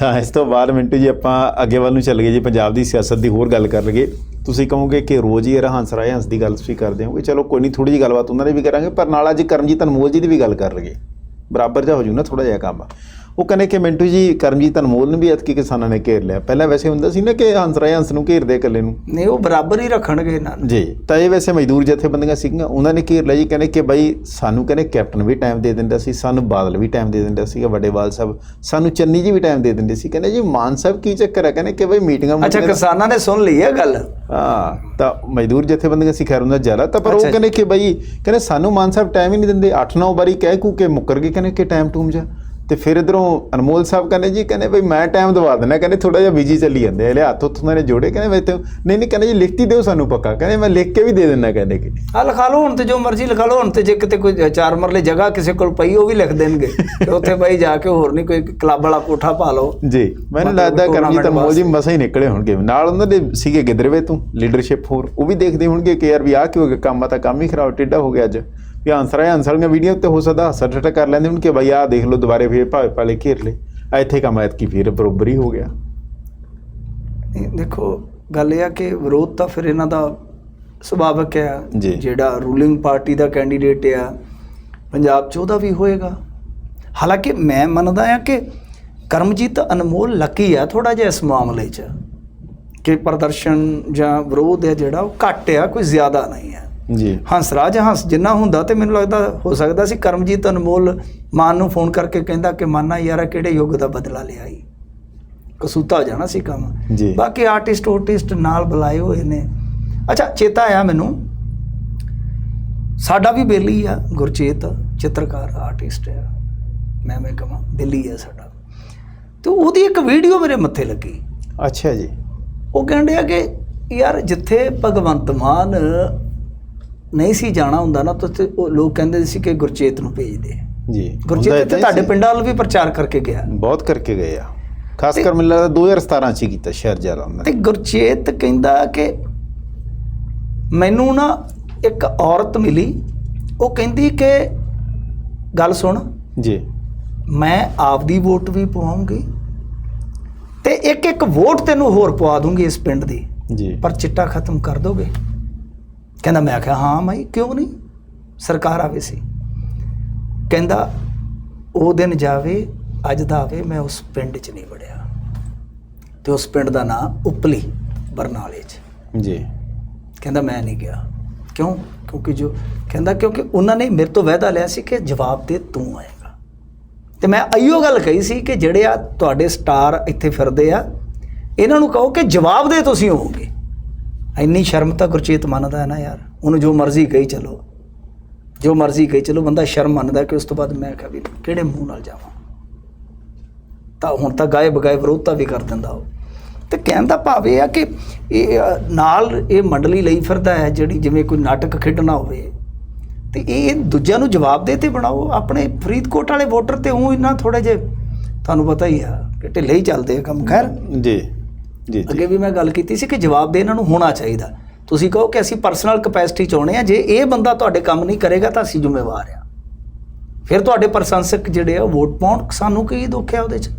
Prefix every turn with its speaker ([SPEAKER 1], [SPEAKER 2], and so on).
[SPEAKER 1] ਤਾਂ ਇਸ ਤੋਂ ਬਾਅਦ ਮਿੰਟੂ ਜੀ, ਆਪਾਂ ਅੱਗੇ ਵੱਲ ਨੂੰ ਚੱਲ ਗਏ ਜੀ, ਪੰਜਾਬ ਦੀ ਸਿਆਸਤ ਦੀ ਹੋਰ ਗੱਲ ਕਰ ਲਈਏ ਤੁਸੀਂ ਕਹੋਗੇ ਕਿ ਰੋਜ਼ ਹੀ ਹੰਸ ਰਾਏ ਹੰਸ ਦੀ ਗੱਲ ਤੁਸੀਂ ਕਰਦੇ ਹੋ ਹੋਗੇ। ਚਲੋ ਕੋਈ ਨਹੀਂ ਥੋੜੀ ਜੀ ਗੱਲਬਾਤ ਉਹਨਾਂ ਨੇ ਵੀ ਕਰਾਂਗੇ, ਪਰ ਨਾਲ ਅੱਜ ਕਰਮਜੀਤ ਅਨਮੋਲ ਜੀ ਦੀ ਵੀ ਗੱਲ ਕਰ ਲਈਏ ਬਰਾਬਰ ਜਾ ਹੋ ਜੂ ਨਾ ਥੋੜਾ ਜਿਹਾ ਕੰਮ। ਉਹ ਕਹਿੰਦੇ ਕਿ ਮਿੰਟੂ ਜੀ ਕਰਮਜੀਤ ਅਨਮੋਲ ਨੂੰ ਵੀ ਐਤਕੀ ਕਿਸਾਨਾਂ ਨੇ ਘੇਰ ਲਿਆ। ਪਹਿਲਾਂ ਵੈਸੇ ਹੁੰਦਾ ਸੀ ਨਾ ਕਿ ਹੰਸ ਰਾਏ ਹੰਸ ਨੂੰ ਘੇਰਦੇ ਇਕੱਲੇ ਨੂੰ।
[SPEAKER 2] ਨਹੀਂ ਉਹ ਬਰਾਬਰ ਹੀ ਰੱਖਣਗੇ ਇਹਨਾਂ ਨੂੰ।
[SPEAKER 1] ਜੀ ਤਾਂ ਇਹ ਵੈਸੇ ਮਜ਼ਦੂਰ ਜਥੇਬੰਦੀਆਂ ਸੀਗੀਆਂ ਉਹਨਾਂ ਨੇ ਘੇਰ ਲਿਆ ਜੀ। ਕਹਿੰਦੇ ਕਿ ਬਾਈ ਸਾਨੂੰ ਕਹਿੰਦੇ ਕੈਪਟਨ ਵੀ ਟਾਈਮ ਦੇ ਦਿੰਦਾ ਸੀ ਸਾਨੂੰ ਬਾਦਲ ਵੀ ਟਾਈਮ ਦੇ ਦਿੰਦਾ ਸੀਗਾ ਵੱਡੇਵਾਲ ਸਾਹਿਬ। ਸਾਨੂੰ ਚੰਨੀ ਜੀ ਵੀ ਟਾਈਮ ਦੇ ਦਿੰਦੇ ਸੀ। ਕਹਿੰਦੇ ਜੀ ਮਾਨ ਸਾਹਿਬ ਕੀ ਚੱਕਰ ਹੈ ਕਹਿੰਦੇ ਕਿ ਬਾਈ ਮੀਟਿੰਗਾਂ
[SPEAKER 2] ਅੱਛਾ ਕਿਸਾਨਾਂ ਨੇ ਸੁਣ ਲਈ ਇਹ ਗੱਲ?
[SPEAKER 1] ਹਾਂ ਤਾਂ ਮਜ਼ਦੂਰ ਜਥੇਬੰਦੀਆਂ ਸੀ ਖੈਰ ਉਹਨਾਂ ਜ਼ਿਆਦਾ। ਤਾਂ ਪਰ ਉਹ। ਕਹਿੰਦੇ ਕਿ ਬਾਈ ਕਹਿੰਦੇ ਸਾਨੂੰ ਮਾਨ ਸਾਹਿਬ ਟਾਈਮ ਹੀ ਨਹੀਂ ਦਿੰਦੇ। 8-9 ਵਾਰੀ ਕਹਿ ਕੂ ਕੇ ਮੁੱਕਰ ਗਏ। ਕਹਿੰਦੇ ਕਿ ਟਾਈਮ ਟੂਮ ਜਾ। ਤੇ ਫਿਰ ਇਧਰੋਂ ਅਨਮੋਲ ਸਾਹਿਬ ਕਹਿੰਦੇ ਜੀ ਕਹਿੰਦੇ ਬਈ ਮੈਂ ਟਾਈਮ ਦਵਾ ਦਿੰਦਾ ਕਹਿੰਦੇ ਥੋੜਾ ਜਿਹਾ ਬਿਜ਼ੀ ਚੱਲੀ ਜਾਂਦੇ ਆ। ਲੈ ਹੱਥ ਉੱਥੋਂ ਨੇ ਜੋੜੇ ਕਹਿੰਦੇ ਮੈਂ ਤੇ ਨਹੀਂ ਨਹੀਂ ਕਹਿੰਦੇ ਜੀ ਲਿਖਤੀ ਦਿਓ ਸਾਨੂੰ ਪੱਕਾ। ਕਹਿੰਦੇ ਮੈਂ ਲਿਖ ਕੇ ਵੀ ਦੇ ਦਿੰਦਾ ਕਹਿੰਦੇ ਕਿ।
[SPEAKER 2] ਆ ਲਿਖਾ ਲਓ ਹੁਣ ਤੇ ਜੋ ਮਰਜ਼ੀ ਲਿਖਾ ਲਓ ਹੁਣ ਤੇ ਜੇ ਕਿਤੇ ਕੋਈ ਚਾਰ ਮਰਲੇ ਜਗ੍ਹਾ ਕਿਸੇ ਕੋਲ ਪਈ ਉਹ ਵੀ ਲਿਖ ਦੇਣਗੇ। ਤੇ ਉੱਥੇ ਬਾਈ ਜਾ ਕੇ ਹੋਰ ਨਹੀਂ ਕੋਈ ਕਲੱਬ ਵਾਲਾ ਕੋਠਾ ਪਾ ਲਓ।
[SPEAKER 1] ਜੀ ਮੈਨੂੰ ਲੱਗਦਾ ਕਰਮਜੀਤ ਅਨਮੋਲ ਜੀ। ਮਸਾਂ ਹੀ ਨਿਕਲੇ ਹੋਣਗੇ। ਨਾਲ ਉਹਨਾਂ ਦੇ ਸੀਗੇ ਗਿੱਦਰਵੇ ਤੋਂ ਲੀਡਰਸ਼ਿਪ ਹੋਰ ਉਹ ਵੀ ਦੇਖਦੇ ਹੋਣਗੇ ਕਿ ਯਾਰ ਵੀ ਆਹ ਕੀ ਹੋ ਗਿਆ ਕੰਮ ਆ ਤਾਂ ਕੰਮ ਹੀ ਖਰਾਬ ਟੇਢਾ ਹੋ ਗਿਆ ਅੱਜ। ਵੀ ਆਨਸਰ ਹੈ ਆਨਸਰ ਦੀਆਂ ਵੀਡੀਓ ਤੇ ਹੋ ਸਕਦਾ ਹੱਸਾ ਠੱਠਾ ਕਰ ਲੈਂਦੇ ਹੁਣ ਕਿ ਬਈ ਆਹ ਦੇਖ ਲਓ ਦੁਬਾਰੇ ਫੇਰ ਭਾਵੇਂ ਪਾਲੇ ਘੇਰ ਲੇ ਆ ਇੱਥੇ ਕੰਮ ਐਤ ਕੀ ਫੇਰ ਬਰੋਬਰ ਹੀ ਹੋ ਗਿਆ।
[SPEAKER 2] ਦੇਖੋ ਗੱਲ ਇਹ ਆ ਕਿ ਵਿਰੋਧ ਤਾਂ ਫਿਰ ਇਹਨਾਂ ਦਾ ਸੁਭਾਵਕ ਆ
[SPEAKER 1] ਜੀ।
[SPEAKER 2] ਜਿਹੜਾ ਰੂਲਿੰਗ ਪਾਰਟੀ ਦਾ ਕੈਂਡੀਡੇਟ ਆ ਪੰਜਾਬ 'ਚ ਉਹਦਾ ਵੀ ਹੋਏਗਾ। ਹਾਲਾਂਕਿ ਮੈਂ ਮੰਨਦਾ ਆ ਕਿ ਕਰਮਜੀਤ ਅਨਮੋਲ ਲੱਕੀ ਆ ਥੋੜਾ ਜਿਹਾ ਇਸ ਮਾਮਲੇ 'ਚ ਕਿ ਪ੍ਰਦਰਸ਼ਨ ਜਾਂ ਵਿਰੋਧ ਹੈ ਜਿਹੜਾ ਉਹ ਘੱਟ ਆ ਕੋਈ ਜ਼ਿਆਦਾ ਨਹੀਂ ਹੈ
[SPEAKER 1] ਜੀ।
[SPEAKER 2] ਹੰਸਰਾਜ ਹੰਸ ਜਿੰਨਾ ਹੁੰਦਾ ਤੇ ਮੈਨੂੰ ਲੱਗਦਾ ਹੋ ਸਕਦਾ ਸੀ ਕਰਮਜੀਤ ਅਨਮੋਲ ਮਾਨ ਨੂੰ ਫੋਨ ਕਰਕੇ ਕਹਿੰਦਾ ਕਿ ਮਾਨਾ ਯਾਰਾ ਕਿਹੜੇ ਯੁੱਗ ਦਾ ਬਦਲਾ ਲਿਆ ਈ? ਕਸੂਤਾ ਹੋ ਜਾਣਾ ਸੀ ਕੰਮ। ਬਾਕੀ ਆਰਟਿਸਟ ਆਰਟਿਸਟ ਨਾਲ ਬੁਲਾਏ ਹੋਏ ਨੇ। ਅੱਛਾ ਚੇਤਾ ਆਇਆ ਮੈਨੂੰ। ਸਾਡਾ ਵੀ ਬੇਲੀ ਆ ਗੁਰਚੇਤ ਚਿੱਤਰਕਾਰ ਆਰਟਿਸਟ ਆ। ਮੈਂ ਮੈਂ ਕਹਾਂ ਦਿੱਲੀ ਆ ਸਾਡਾ। ਤੇ ਉਹਦੀ ਇੱਕ ਵੀਡੀਓ ਮੇਰੇ ਮੱਥੇ ਲੱਗੀ।
[SPEAKER 1] ਅੱਛਾ ਜੀ।
[SPEAKER 2] ਉਹ ਕਹਿੰਦੇ ਆ ਕਿ ਯਾਰ ਜਿੱਥੇ ਭਗਵੰਤ ਮਾਨ ਨਹੀਂ ਸੀ ਜਾਣਾ ਹੁੰਦਾ ਨਾ ਤਾਂ ਉਹ ਲੋਕ ਕਹਿੰਦੇ ਸੀ ਕਿ ਗੁਰਚੇਤ ਨੂੰ ਭੇਜ ਦੇ
[SPEAKER 1] ਜੀ
[SPEAKER 2] ਗੁਰਚੇਤ
[SPEAKER 1] ਹੀ
[SPEAKER 2] ਤੁਹਾਡੇ। ਪਿੰਡਾਂ ਵੱਲ ਵੀ ਪ੍ਰਚਾਰ ਕਰਕੇ ਗਿਆ।
[SPEAKER 1] ਬਹੁਤ ਕਰਕੇ ਗਏ ਆ। ਖਾਸ ਕਰ ਮੈਨੂੰ ਲੱਗਦਾ 2017 ਚ ਕੀਤਾ ਸ਼ਹਿਰ ਜ਼ਿਆਦਾ ਉਹਨਾਂ
[SPEAKER 2] ਤੇ ਗੁਰਚੇਤ ਕਹਿੰਦਾ ਕਿ ਮੈਨੂੰ ਨਾ ਇੱਕ ਔਰਤ ਮਿਲੀ। ਉਹ ਕਹਿੰਦੀ ਕਿ ਗੱਲ ਸੁਣ।
[SPEAKER 1] ਜੀ।
[SPEAKER 2] ਮੈਂ ਆਪਦੀ ਵੋਟ ਵੀ ਪਵਾਉਂਗੀ ਤੇ ਇੱਕ ਇੱਕ ਵੋਟ ਤੈਨੂੰ ਹੋਰ ਪਵਾ ਦੂੰਗੀ ਇਸ ਪਿੰਡ ਦੀ।
[SPEAKER 1] ਜੀ।
[SPEAKER 2] ਪਰ ਚਿੱਟਾ ਖਤਮ ਕਰ ਦੋਗੇ। ਕਹਿੰਦਾ ਮੈਂ ਆਖਿਆ ਹਾਂ ਮਾਈ ਕਿਉਂ ਨਹੀਂ? ਸਰਕਾਰ ਆਵੇ ਸੀ। ਕਹਿੰਦਾ ਉਹ ਦਿਨ ਜਾਵੇ ਅੱਜ ਦਾ ਆਵੇ ਮੈਂ ਉਸ ਪਿੰਡ 'ਚ ਨਹੀਂ ਵੜਿਆ। ਤੇ ਉਸ ਪਿੰਡ ਦਾ ਨਾਂ ਉਪਲੀ ਬਰਨਾਲੇ 'ਚ।
[SPEAKER 1] ਜੀ।
[SPEAKER 2] ਕਹਿੰਦਾ ਮੈਂ ਨਹੀਂ ਗਿਆ। ਕਿਉਂ? ਕਿਉਂਕਿ ਜੋ ਕਹਿੰਦਾ ਕਿਉਂਕਿ ਉਹਨਾਂ ਨੇ ਮੇਰੇ ਤੋਂ ਵਾਅਦਾ ਲਿਆ ਸੀ ਕਿ ਜਵਾਬ ਦੇ ਤੂੰ ਆਏਗਾ। ਤੇ ਮੈਂ ਅਈਓ ਗੱਲ ਕਹੀ ਸੀ ਕਿ ਜਿਹੜੇ ਆ ਤੁਹਾਡੇ ਸਟਾਰ ਇੱਥੇ ਫਿਰਦੇ ਆ ਇਹਨਾਂ ਨੂੰ ਕਹੋ ਕਿ ਜਵਾਬ ਦੇ ਤੁਸੀਂ ਹੋਵੋਗੇ। ਇੰਨੀ ਸ਼ਰਮ ਤਾਂ ਗੁਰਚੇਤ ਮੰਨਦਾ ਹੈ ਨਾ ਯਾਰ। ਉਹਨੂੰ ਜੋ ਮਰਜ਼ੀ ਕਹੀ ਚਲੋ। ਜੋ ਮਰਜ਼ੀ ਕਹੀ ਚਲੋ, ਬੰਦਾ ਸ਼ਰਮ ਮੰਨਦਾ ਕਿ ਉਸ ਤੋਂ ਬਾਅਦ ਮੈਂ ਕਿਹਾ ਵੀ ਕਿਹੜੇ ਮੂੰਹ ਨਾਲ ਜਾਵਾਂ। ਤਾਂ ਹੁਣ ਤਾਂ ਗਾਏ ਬਗਾਏ ਵਿਰੋਧਤਾ ਵੀ ਕਰ ਦਿੰਦਾ ਉਹ। ਤੇ ਕਹਿਣ ਦਾ ਭਾਵ ਇਹ ਆ ਕਿ ਇਹ ਨਾਲ ਇਹ ਮੰਡਲੀ ਲਈ ਫਿਰਦਾ ਹੈ ਜਿਹੜੀ ਜਿਵੇਂ ਕੋਈ ਨਾਟਕ ਖੇਡਣਾ ਹੋਵੇ। ਤੇ ਇਹ ਦੂਜਿਆਂ ਨੂੰ ਜਵਾਬ ਦੇ ਤੇ ਬਣਾਓ। ਆਪਣੇ ਫਰੀਦਕੋਟ ਵਾਲੇ ਵੋਟਰ ਤੇ ਉਹ ਇੰਨਾ ਥੋੜੇ ਜੇ ਤੁਹਾਨੂੰ ਪਤਾ ਹੀ ਆ, ਕਿ ਢਿੱਲੇ ਹੀ ਚੱਲਦੇ ਆ ਕੰਮ। ਖੈਰ?
[SPEAKER 1] ਜੀ। ਜੀ
[SPEAKER 2] ਅੱਗੇ ਵੀ ਮੈਂ ਗੱਲ ਕੀਤੀ ਸੀ ਕਿ ਜਵਾਬ ਦੇ ਇਹਨਾਂ ਨੂੰ ਹੋਣਾ ਚਾਹੀਦਾ। ਤੁਸੀਂ ਕਹੋ ਕਿ ਅਸੀਂ ਪਰਸਨਲ ਕਪੈਸਿਟੀ ਚਾਹੁੰਦੇ ਆ, ਜੇ ਇਹ ਬੰਦਾ ਤੁਹਾਡੇ ਕੰਮ ਨਹੀਂ ਕਰੇਗਾ ਤਾਂ ਅਸੀਂ ਜ਼ਿੰਮੇਵਾਰ ਆ। ਫਿਰ ਤੁਹਾਡੇ ਪ੍ਰਸ਼ੰਸਕ ਜਿਹੜੇ ਆ ਉਹ ਵੋਟ ਪਾਉਣ ਸਾਨੂੰ ਕੀ ਦੁੱਖ ਹੈ ਉਹਦੇ 'ਚ?